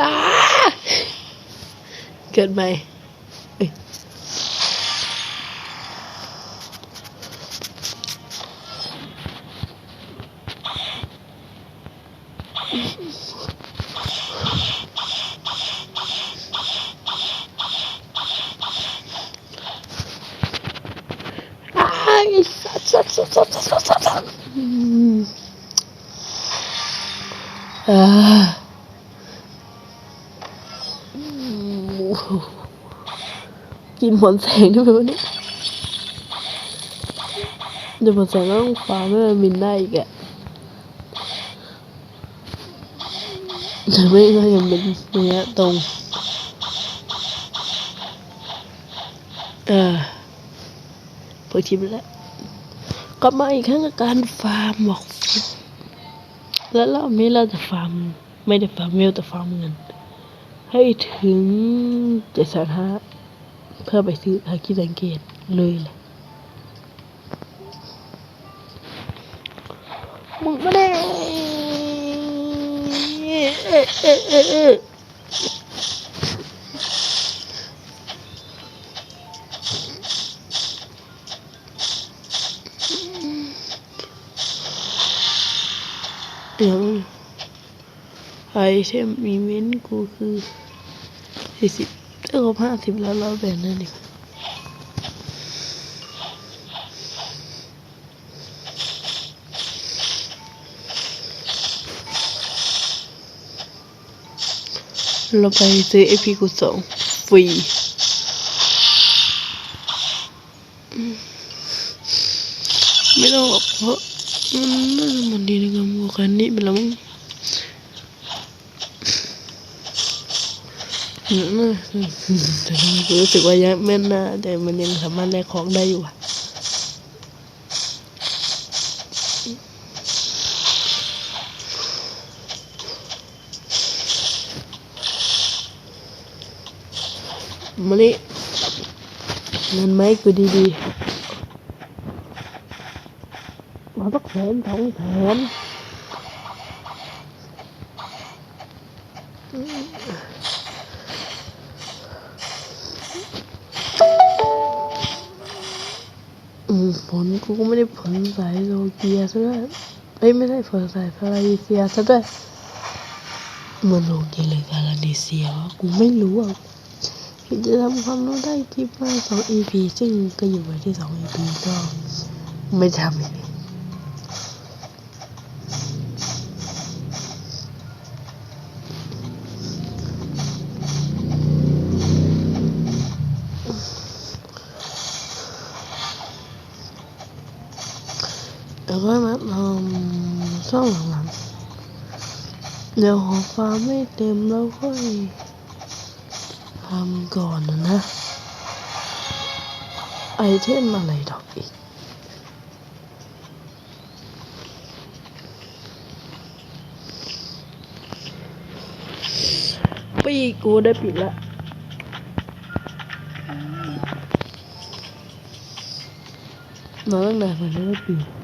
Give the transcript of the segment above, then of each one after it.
อ้าเกิ กินผลแสงด้ไหมวะเนี่ยเดี๋ยวผลแสงต้องฟ้าไม่มันบินได้อีกอะแต่ไม่ก็ยังเป็นระยตรง เออเปิดทิปแล้วกลับมาอีกครั้งกับการฟาร์มบอกแล้วรอบนี้เราจะฟาร์มไม่ได้ฟาร์มเวลแต่ฟาร์มเงิน ให้ถึงเจ็ดแสนห้า เพื่อไปซื้อฮาคิสังเกตเลยแหละมึงไม่ได้เอเอเอเอเดี๋ยวไอเทมอีเวนต์กูคือสี่สิบ เออห้าสิบแล้วเราแบ่งนั่นดิเราไปซื้อเอพีกูสองฟรีไม่ต้องหรอกเพราะมันน่าจะมันดีในการบวกกันนี้ไปแล้วมั้ง อืม แต่รู้สึกว่ายังแม่นนะแต่มันยังสามารถแลกของได้อยู่อะมานี่เงินไหมกูดีๆมาสักแสนสองแสน ผลกูก็ไม่ได้ผลสายโลเกียซะด้วยเอ้ยไม่ได้ผลสายฟาราดิเซียซะด้วยมันโลเกียหรือพาราดิเซียวะกูไม่รู้อะคือจะทำความรู้ได้คลิปมาสอง EP ซึ่งก็อยู่ไว้ที่สอง EP ก็ไม่ทำอีก แล้วก็มาทำช่องหลังๆเดี๋ยวหอฟ้าไม่เต็มแล้วค่อยทำก่อนนะนะ ไอเทมอะไรดอกอีกปีกูได้ปิดละมาตั้งแต่มันไม่ได้ปิดแล้ววันนั้นปิดแล้วมันก็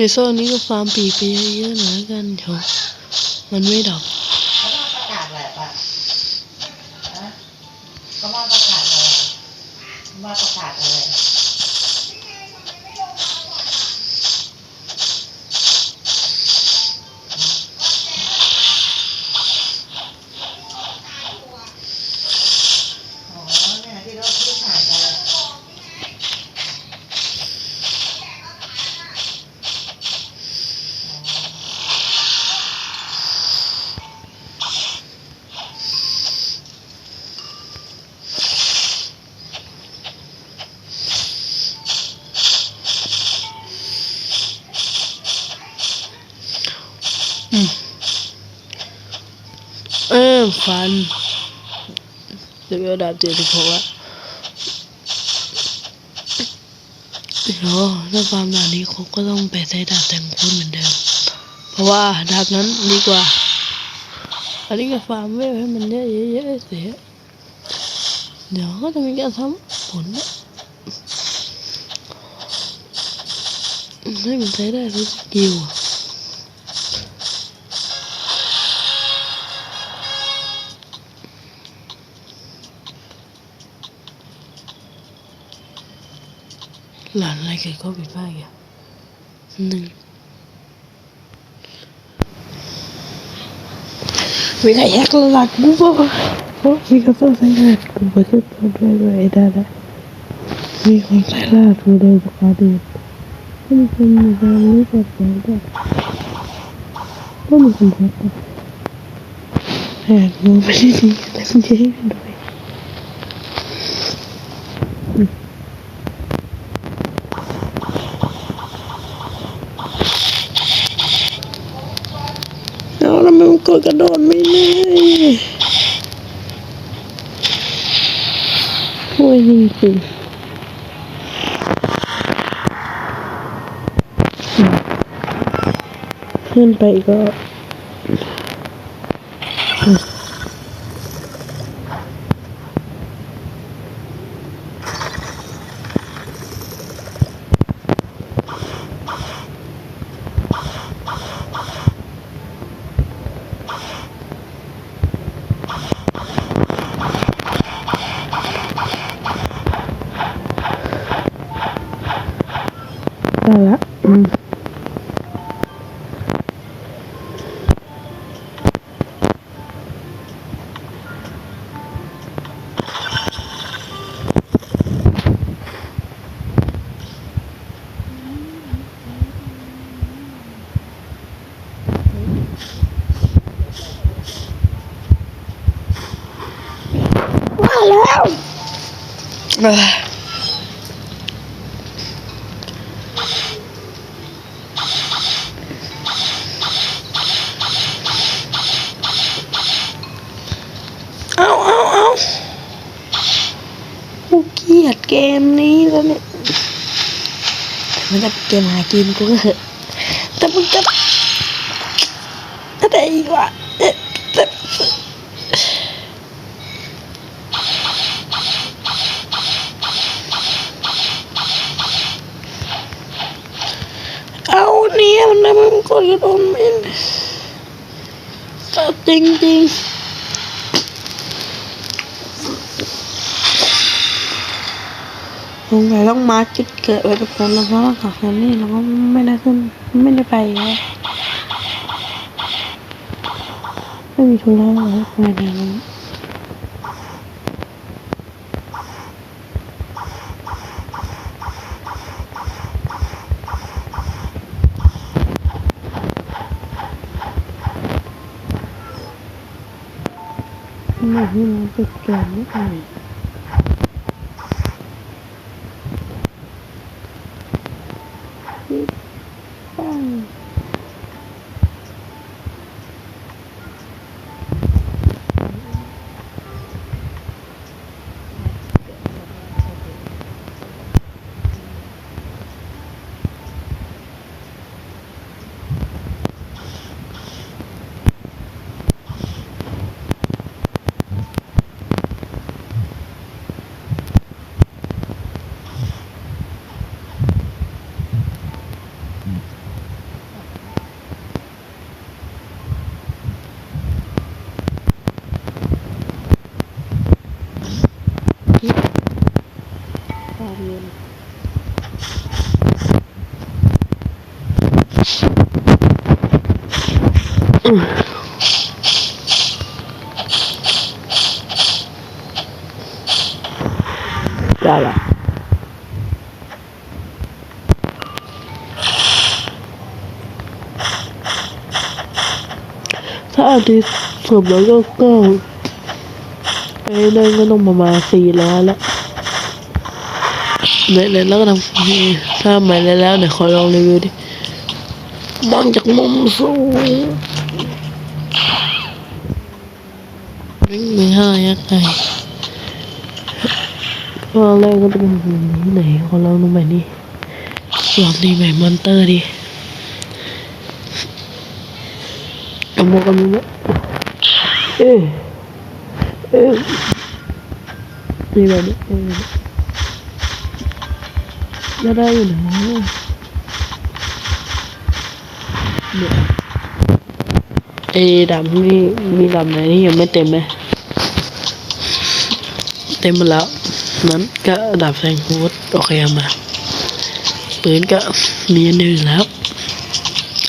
ในโซนนี้ก็ฟาร์มปีกไปเยอะๆหน่อยกันเดี๋ยวมันไม่ดอ เดี๋ยวดาบเจ็ดสิบหกละเดี๋ยวถ้าฟาร์มด่านนี้เขาก็ต้องไปใช้ดาบแต่งคุณเหมือนเดิม เพราะว่าดาบนั้นดีกว่า อันนี้ก็ฟาร์มเวลให้มันเยอะๆเสียเดี๋ยวก็จะมีการทำผลนะให้มันใช้ได้ทุกสกิลอะ หลานอะไรเกิดก็ผิดพลาดอีกอะหนึ่งมีใครแฮกหลักกูป่ะโอ้มีคนใส่รหัสกูไปขึ้นต้นด้วยด้วยได้ได้มีคนใส่รหัสกูโดยปกติก็มีคนอยู่ตามนี้แบบนี้ด้วยก็มีคนแฮกนะแฮกกูไม่ได้ดีแต่ไม่ได้ด้วยเอาแล้วมัน กดกระโดดไม่ได้โอ้ยจริงๆขึ้นไปก็ เอ้ยเอาเอาเอากูเกลียดเกมนี้แล้วเนี่ยมันจะเกมหากินกูก็เหอะ ยมันทำไมมันกดกระโดดไม่ได้แต่จริงจริงๆสงสัยต้องมาจุดเกิดไว้แบบนั้นแล้วเพราะว่าขับคันนี้เราก็ไม่ได้ขึ้นไม่ได้ไปแล้วไม่มีธุระอะไรไปเดี๋ยวไม่ให้ เกิดไได้ละถ้าอาทิตย์สมแล้วก็ก็ไอ้นั่นก็ต้องประมาณสี่ร้ ไม่ม่ห้ายักษ์ไงก็แรกก็เป็นแบบนี้ไหนขอลองดูใหม่นี่ลองดีใหม่มอนเตอร์ดิเอาโมกันมั้ยเอ๊ะเอ๊ะนี่แบบนี้เอ๊ะก็ได้อยู่นะเนี่ยไอ้ดำนี่มีดำไหนที่ยังไม่เต็มไหม เต็มหมดแล้ว นั้นก็ดับแสงฮูดโอเคเอามาปืนก็มีอันเดียวอยู่แล้ว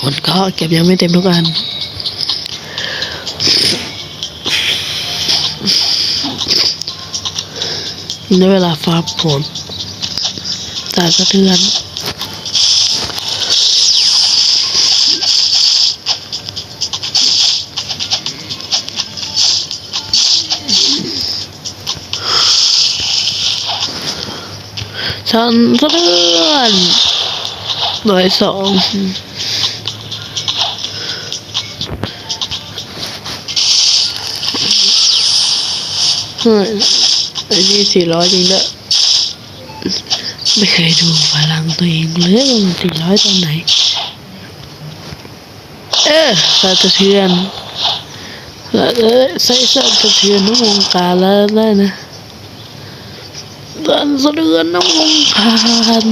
คนก็เก็บยังไม่เต็มทุกอันในเวลาฟ้าฝนตาสะเทือน ฉันสะเทือนหน่วยสองเฮ้ยไอ้นี่สี่ร้อยจริงด้วยไม่เคยดูพลังตัวเองเลยมันสี่ร้อยตอนไหน เออสะเทือนแล้วเออใส่สั่นสะเทือนทั้งวงการแล้วได้นะ สั่นสะเทือนทั้งวงการ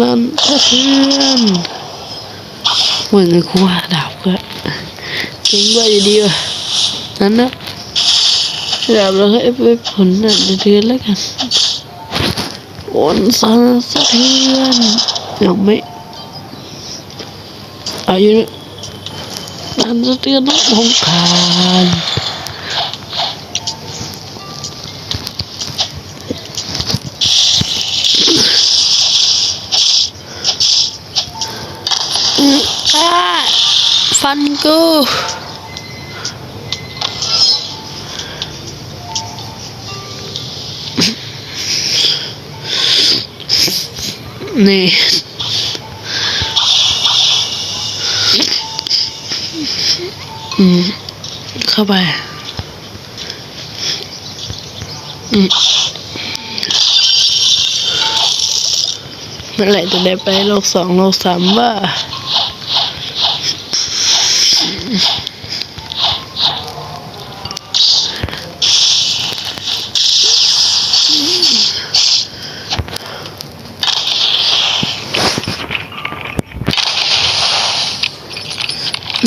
นั่นสะเทือนเหมือนกับครูดาบก็จริงว่าอยู่ดีว่ะนั่นนะดาบแล้วให้ไปผลนั่นสะเทือนแล้วกันโอนสั่นสะเทือนยังไม่อายุนะสั่นสะเทือนทั้งวงการ ฟันกูนี่อืมเข้าไปอืมเมื่อไหร่จะได้ไปโลกสองโลกสามว่า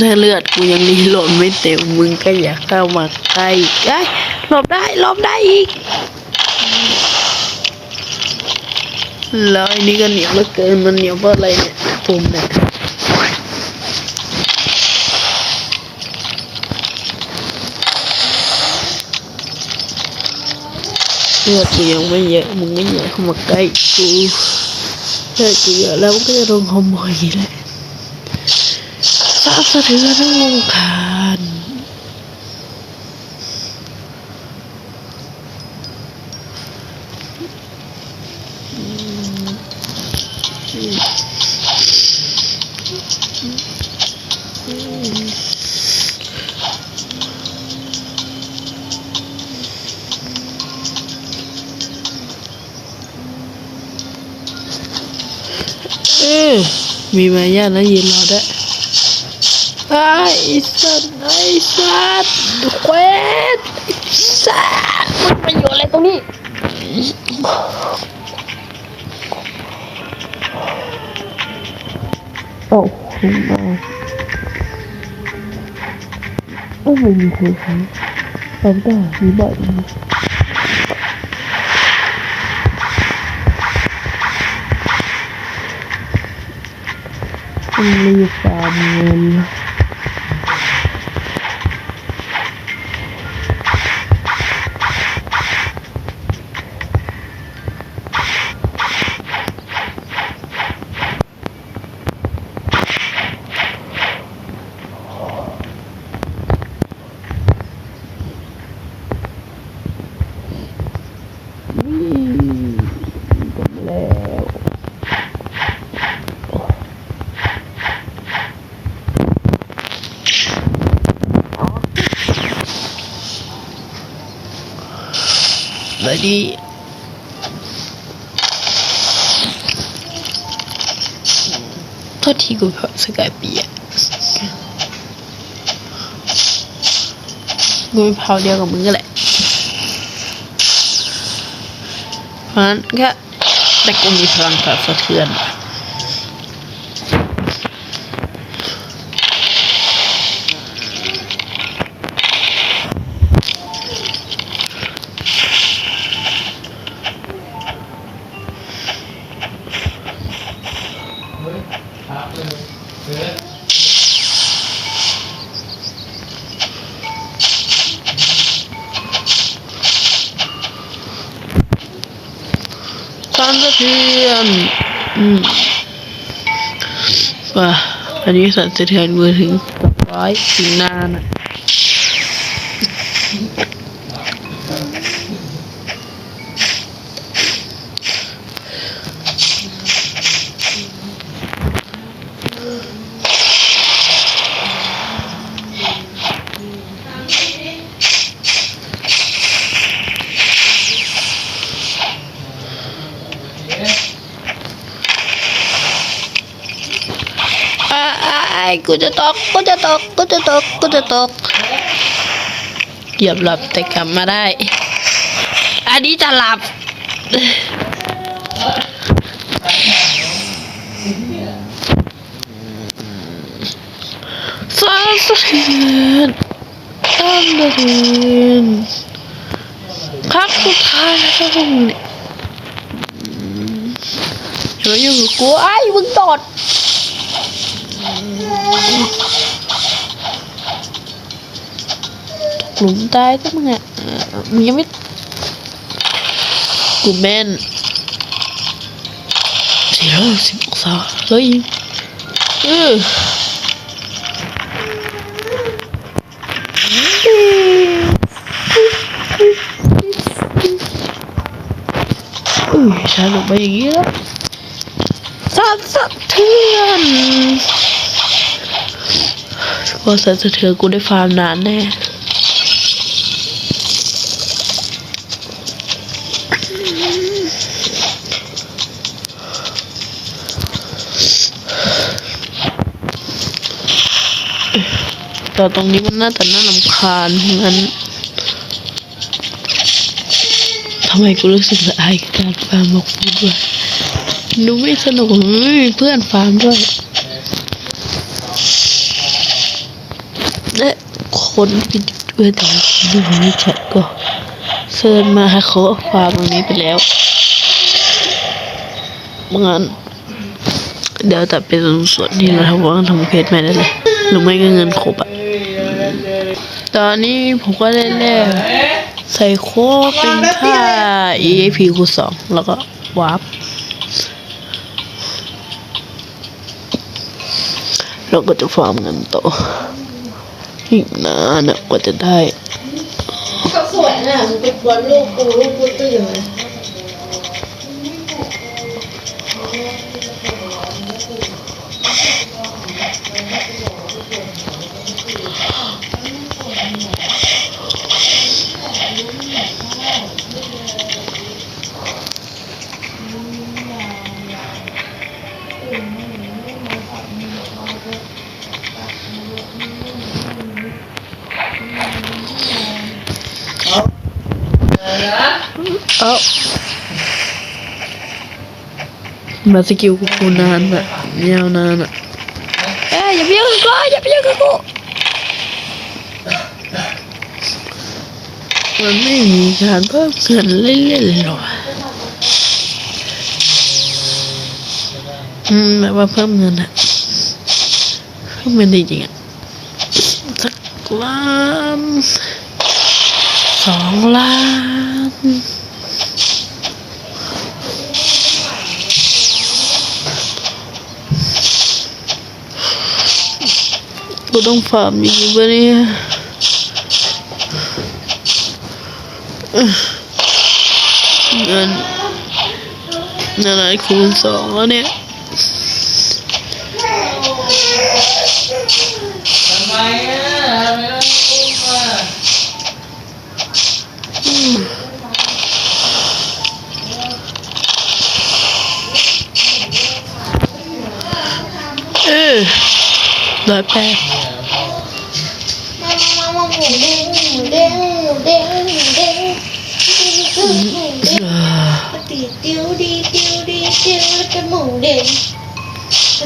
ถ้าเลือดกูยังรีโหลดไม่เต็มมึงก็อย่าเข้ามาใกล้ใกล้หลบได้หลบได้อีกแล้วอ้นี่ก็เหนียวเหลือเกินมันเหนียวเพราะอะไรเนี่ยผมเนี่ยเลือดกูยังไม่เยอะมึงก็อย่าเข้ามาใกล้กูเลือดกูเยอะแล้วมันก็จะโดนขโมยแหละ สะสะเทือนทั้งวงการมีมารยาทนะยืนรอได้ วยไอ้สัตว์ไอ้สัตว์เควสไอ้สัตว์มันมาอยู่อะไรตรงนี้โอ้คุณมาโอ้ไม่มีคนใช้ตอนก็มีบ่อยนะมันมีฟาร์มเงินนี่จบแล้ว เลยดี โทษทีกูเผลอสกายเปียกูมีเผาเดียวกับมึงก็แหละเพราะนั้นแค่แต่กูมีพลังสั่นสะเทือน สั่นสะเทือนอืมว่าอันนี้สั่นสะเทือนมือถึงร้อยถึงนานอะ อ้ายกูจะตกกูจะตกกูจะตกกูจะตกเกือบหลับแต่กลับมาได้ อันนี้จะหลับสานสะเทือนสานสะเทือนครั้งสุดท้ายแล้วเนี่ยเดี๋ยอยู่กูไอ้มึงตด หลุมตายซะมึงอะเออมึงยังไม่กูแม่นสี่ร้อยหกสิบองศาเลยยิงเอออุ้ยฉันลงไปอย่างนี้แล้วสั่นสะเทือน พอสั่นสะเทือนกูได้ฟาร์มนานแน่แต่ตรงนี้มันน่าจะน่าลำคาญงั้นทำไมกูรู้สึกละอายกับการฟาร์มบอกพูดด้วยดูไม่สนุกเพื่อนฟาร์มด้วย และ คนที่อยู่ด้วยแต่ดูในแชทก็เชิญมาเขาฟาร์มตรงนี้ไปแล้วงั้นเดี๋ยวตัดเป็นส่วนที่เราทำว่างทำเพจใหม่ได้เลย หรือไม่ก็เงินครบอะตอนนี้ผมก็ได้แลกใส่โค้กเป็นค่า EAP คูสองแล้วก็วาร์ปเราก็จะฟาร์มเงินต่อ อีกนานอะกว่าจะได้ ก็สวยน่ะมึงไปกวนลูกกูลูกกูตื่นเลย เอ้ามาสกิลกูกูนานแบบยาวนานอะเอ้ยอย่าไปยุ่งกับกูอย่าไปยุ่งกับกูมันไม่มีการเพิ่มเงินเล่นๆหรออืมแบบว่าเพิ่มเงินอะเพิ่มเงินจริงๆอะสักล้านสองล้าน เราต้องฝ่าร์มอย่านี้ปะเนี่ยเงินอะไรคูณสองแล้เนี่ยทำไมอะไม่รู้มอะเออร้แปด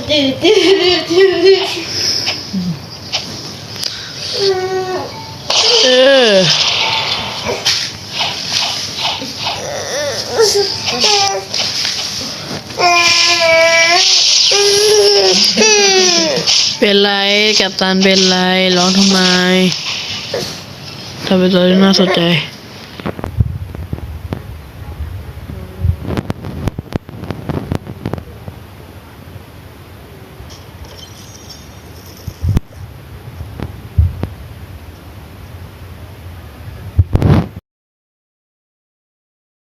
ตีติ้วดีติ้วดีเออเป็นไรกับตันเป็นไรร้องทำไมทำเป็นตัวที่น่าสนใจ